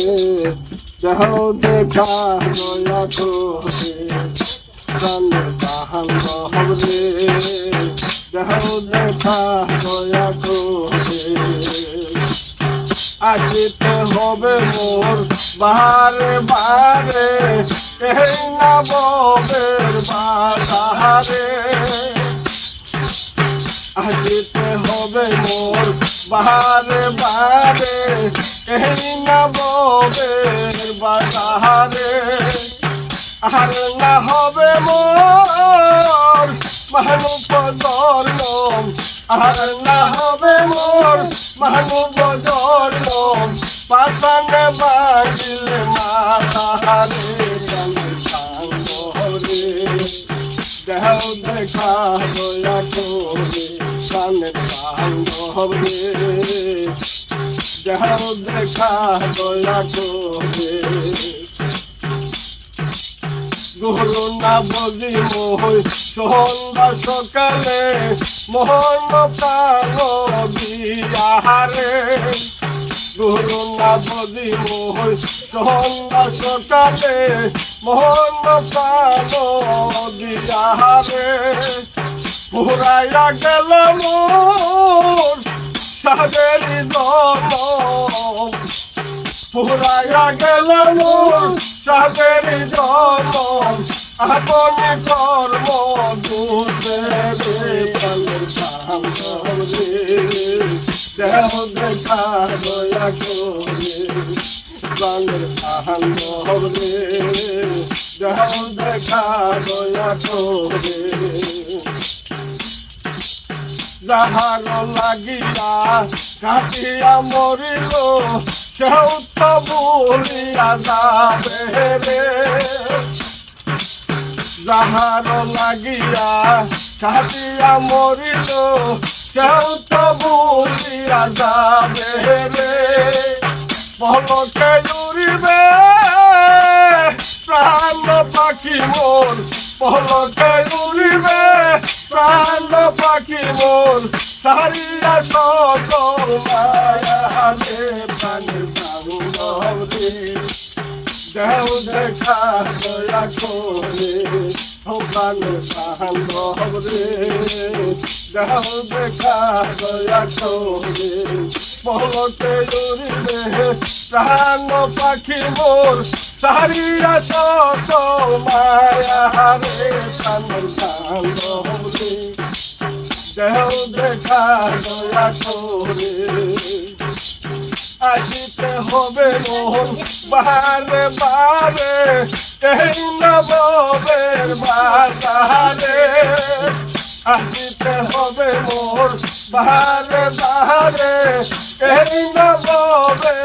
রে দেখা দয়া করে প্রাণের বাহান রে দেহ দেখা দয়া করে আসিতে হবে মোর বাহারে বারে এই না ববের বাহারে আসিতে হবে মোর বাহারে বারে এই না ববের বাহারে। আর না হবে মোর মানব ধর্ম আর না হবে মোর মানব ধর্ম পাতানে বাজিলে মাতারে দেহ দেখা দয়া করে কানে বান্ধব দেহ দেখা। দয়া করে গুরু না সকালে মোহন বিহারে গুরু না বলি মোহন সন্ধ্যা সকালে মোহন প্রাণ বিহারে পুরাইয়া গেল মোর সাদের দম পুরাইয়া গেল মোর সাদের জম আপনি কর্ম দেহ দেখা দয়া করে প্রাণের বাহান রে দেহ দেখা দয়া করে যাহার লাগিয়া কাটিয়া মরিল সেও তো বলিয়া যাবে মরিল সেও তো বলিয়া যাবে রে পলকে উড়িবে প্রাণ পাখি মোর পলকে উড়িবে প্রাণ পাখি মোর সারিয়া সকল মায়ালে প্রাণ রে দেহ দেখা দয়া করে। ভগবান বান্ধব রে দেহ দেখা দয়া করে পলকে উড়িবে প্রাণ পাখি মোর সারিয়া সকল মায়া রে প্রাণ বান্ধব রে দেহ দেখা দয়া করে আসিতে হবে মোহন বারে বারে এই নবের বাজারে আজিতে হবে মোহন বারে বারে এই নবের